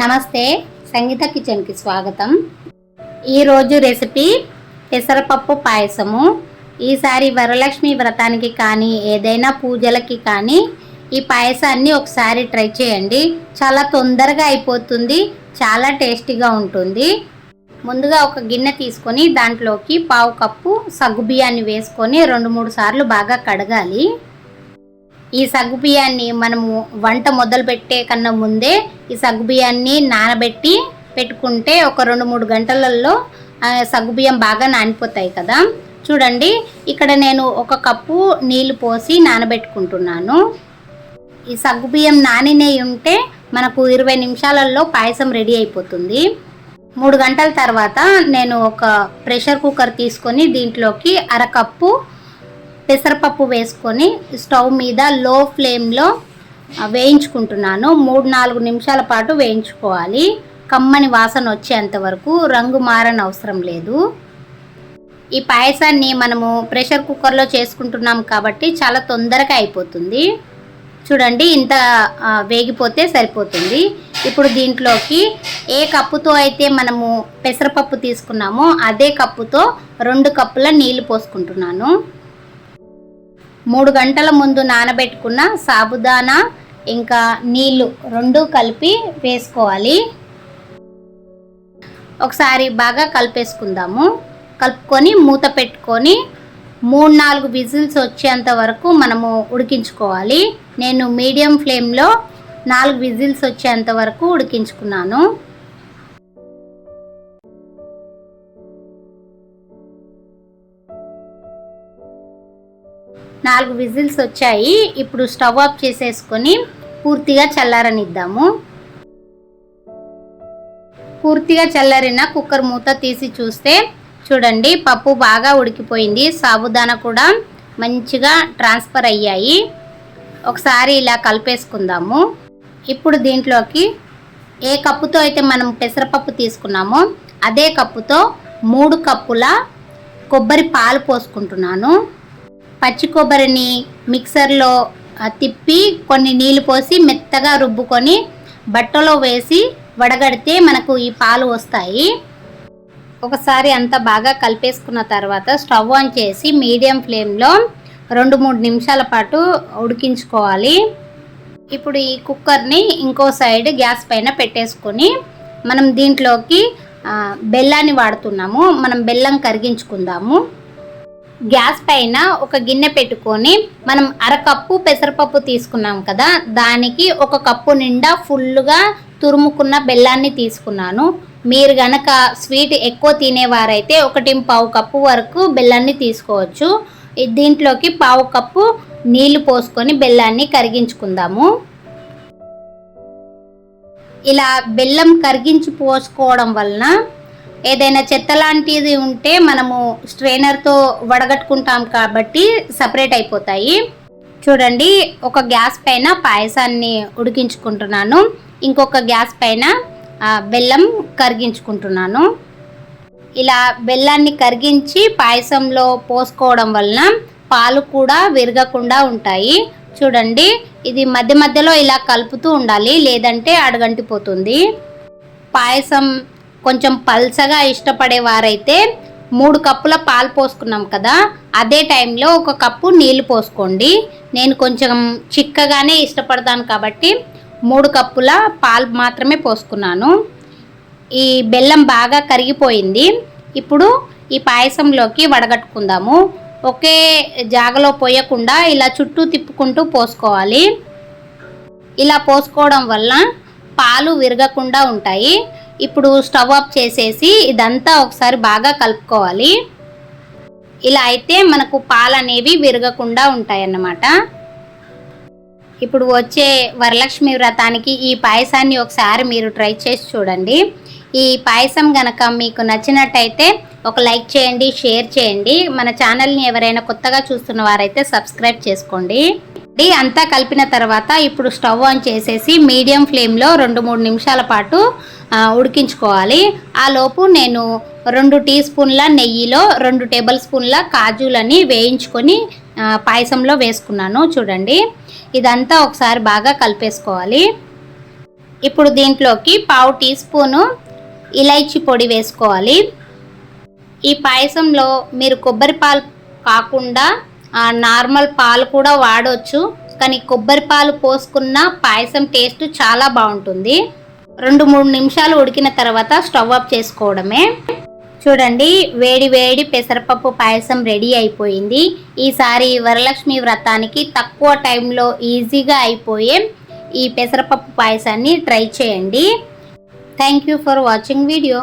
నమస్తే సంగీత కిచెన్కి స్వాగతం. ఈరోజు రెసిపీ పెసరపప్పు పాయసము. ఈసారి వరలక్ష్మి వ్రతానికి కానీ ఏదైనా పూజలకి కానీ ఈ పాయసాన్ని ఒకసారి ట్రై చేయండి. చాలా తొందరగా అయిపోతుంది చాలా టేస్టీగా ఉంటుంది. ముందుగా ఒక గిన్నె తీసుకొని దాంట్లోకి పావు కప్పు సగ్గుబియ్యాన్ని వేసుకొని రెండు మూడు సార్లు బాగా కడగాలి. ఈ సగ్గుబియ్యాన్ని మనము వంట మొదలు పెట్టే కన్నా ముందే ఈ సగ్గుబియ్యాన్ని నానబెట్టి పెట్టుకుంటే ఒక రెండు మూడు గంటలలో సగ్గుబియ్యం బాగా నానిపోతాయి కదా. చూడండి ఇక్కడ నేను ఒక కప్పు నీళ్ళు పోసి నానబెట్టుకుంటున్నాను. ఈ సగ్గుబియ్యం నానినై ఉంటే మనకు ఇరవై నిమిషాలలో పాయసం రెడీ అయిపోతుంది. మూడు గంటల తర్వాత నేను ఒక ప్రెషర్ కుక్కర్ తీసుకొని దీంట్లోకి అరకప్పు పెసరపప్పు వేసుకొని స్టవ్ మీద లో ఫ్లేమ్లో వేయించుకుంటున్నాను. మూడు నాలుగు నిమిషాల పాటు వేయించుకోవాలి. కమ్మని వాసన వచ్చేంత వరకు రంగు మారని అవసరం లేదు. ఈ పాయసాన్ని మనము ప్రెషర్ కుక్కర్లో చేసుకుంటున్నాం కాబట్టి చాలా తొందరగా అయిపోతుంది. చూడండి ఇంత వేగిపోతే సరిపోతుంది. ఇప్పుడు దీంట్లోకి ఏ కప్పుతో అయితే మనము పెసరపప్పు తీసుకున్నామో అదే కప్పుతో రెండు కప్పుల నీళ్ళు పోసుకుంటున్నాను. మూడు గంటల ముందు నానబెట్టుకున్న సాబుదానా ఇంకా నీళ్ళు రెండు కలిపి వేసుకోవాలి. ఒకసారి బాగా కలిపేసుకుందాము. కలుపుకొని మూత పెట్టుకొని మూడు నాలుగు విజిల్స్ వచ్చేంత వరకు మనము ఉడికించుకోవాలి. నేను మీడియం ఫ్లేమ్లో నాలుగు విజిల్స్ వచ్చేంత వరకు ఉడికించుకున్నాను. నాలుగు విజిల్స్ వచ్చాయి. ఇప్పుడు స్టవ్ ఆఫ్ చేసేసుకొని పూర్తిగా చల్లారనిద్దాము. పూర్తిగా చల్లారిన కుక్కర్ మూత తీసి చూస్తే చూడండి పప్పు బాగా ఉడికిపోయింది. సాబుదానా కూడా మంచిగా ట్రాన్స్ఫర్ అయ్యాయి. ఒకసారి ఇలా కలిపేసుకుందాము. ఇప్పుడు దీంట్లోకి ఏ కప్పుతో అయితే మనం పెసరపప్పు తీసుకున్నామో అదే కప్పుతో మూడు కప్పుల కొబ్బరి పాలు పోసుకుంటున్నాను. పచ్చి కొబ్బరిని మిక్సర్లో తిప్పి కొన్ని నీళ్ళు పోసి మెత్తగా రుబ్బుకొని బట్టలో వేసి వడగడితే మనకు ఈ పాలు వస్తాయి. ఒకసారి అంతా బాగా కలిపేసుకున్న తర్వాత స్టవ్ ఆన్ చేసి మీడియం ఫ్లేమ్లో రెండు మూడు నిమిషాల పాటు ఉడికించుకోవాలి. ఇప్పుడు ఈ కుక్కర్ని ఇంకో సైడ్ గ్యాస్ పైన పెట్టేసుకొని మనం దీంట్లోకి బెల్లాన్ని వాడుతున్నాము. మనం బెల్లం కరిగించుకుందాము. గ్యాస్ పైన ఒక గిన్నె పెట్టుకొని మనం అరకప్పు పెసరపప్పు తీసుకున్నాం కదా దానికి ఒక కప్పు నిండా ఫుల్గా తురుముకున్న బెల్లాన్ని తీసుకున్నాను. మీరు గనక స్వీట్ ఎక్కువ తినేవారైతే ఒకటి పావు కప్పు వరకు బెల్లాన్ని తీసుకోవచ్చు. దీంట్లోకి పావు కప్పు నీళ్ళు పోసుకొని బెల్లాన్ని కరిగించుకుందాము. ఇలా బెల్లం కరిగించి పోసుకోవడం వలన ఏదైనా చెత్త లాంటిది ఉంటే మనము స్ట్రైనర్తో వడగట్టుకుంటాం కాబట్టి సపరేట్ అయిపోతాయి. చూడండి ఒక గ్యాస్ పైన పాయసాన్ని ఉడికించుకుంటున్నాను. ఇంకొక గ్యాస్ పైన బెల్లం కరిగించుకుంటున్నాను. ఇలా బెల్లాన్ని కరిగించి పాయసంలో పోసుకోవడం వలన పాలు కూడా విరగకుండా ఉంటాయి. చూడండి ఇది మధ్య మధ్యలో ఇలా కలుపుతూ ఉండాలి లేదంటే అడగంటిపోతుంది. పాయసం కొంచెం పల్చగా ఇష్టపడేవారైతే మూడు కప్పుల పాలు పోసుకున్నాం కదా అదే టైంలో ఒక కప్పు నీళ్ళు పోసుకోండి. నేను కొంచెం చిక్కగానే ఇష్టపడతాను కాబట్టి మూడు కప్పుల పాలు మాత్రమే పోసుకున్నాను. ఈ బెల్లం బాగా కరిగిపోయింది. ఇప్పుడు ఈ పాయసంలోకి వడగట్టుకుందాము. ఒకే జాగలో పోయకుండా ఇలా చుట్టూ తిప్పుకుంటూ పోసుకోవాలి. ఇలా పోసుకోవడం వల్ల పాలు విరగకుండా ఉంటాయి. ఇప్పుడు స్టవ్ ఆఫ్ చేసేసి ఇదంతా ఒకసారి బాగా కలుపుకోవాలి. ఇలా అయితే మనకు పాలు అనేవి విరగకుండా ఉంటాయన్నమాట. ఇప్పుడు వచ్చే వరలక్ష్మి వ్రతానికి ఈ పాయసాన్ని ఒకసారి మీరు ట్రై చేసి చూడండి. ఈ పాయసం గనక మీకు నచ్చినట్టయితే ఒక లైక్ చేయండి షేర్ చేయండి. మన ఛానల్ని ఎవరైనా కొత్తగా చూస్తున్న వారైతే సబ్స్క్రైబ్ చేసుకోండి. ఇది అంతా కలిపిన తర్వాత ఇప్పుడు స్టవ్ ఆన్ చేసేసి మీడియం ఫ్లేమ్లో రెండు మూడు నిమిషాల పాటు ఉడికించుకోవాలి. ఆ లోపు నేను రెండు టీ స్పూన్ల నెయ్యిలో రెండు టేబుల్ స్పూన్ల కాజులని వేయించుకొని పాయసంలో వేసుకున్నాను. చూడండి ఇదంతా ఒకసారి బాగా కలిపేసుకోవాలి. ఇప్పుడు దీంట్లోకి పావు టీ స్పూను ఇలైచి పొడి వేసుకోవాలి. ఈ పాయసంలో మీరు కొబ్బరి పాలు కాకుండా నార్మల్ పాలు కూడా వాడవచ్చు కానీ కొబ్బరి పాలు పోసుకున్న పాయసం టేస్ట్ చాలా బాగుంటుంది. రెండు మూడు నిమిషాలు ఉడికిన తర్వాత స్టవ్ ఆఫ్ చేసుకోవడమే. చూడండి వేడి వేడి పెసరపప్పు పాయసం రెడీ అయిపోయింది. ఈసారి వరలక్ష్మి వ్రతానికి తక్కువ టైంలో ఈజీగా అయిపోయే ఈ పెసరపప్పు పాయసాన్ని ట్రై చేయండి. Thank you for watching video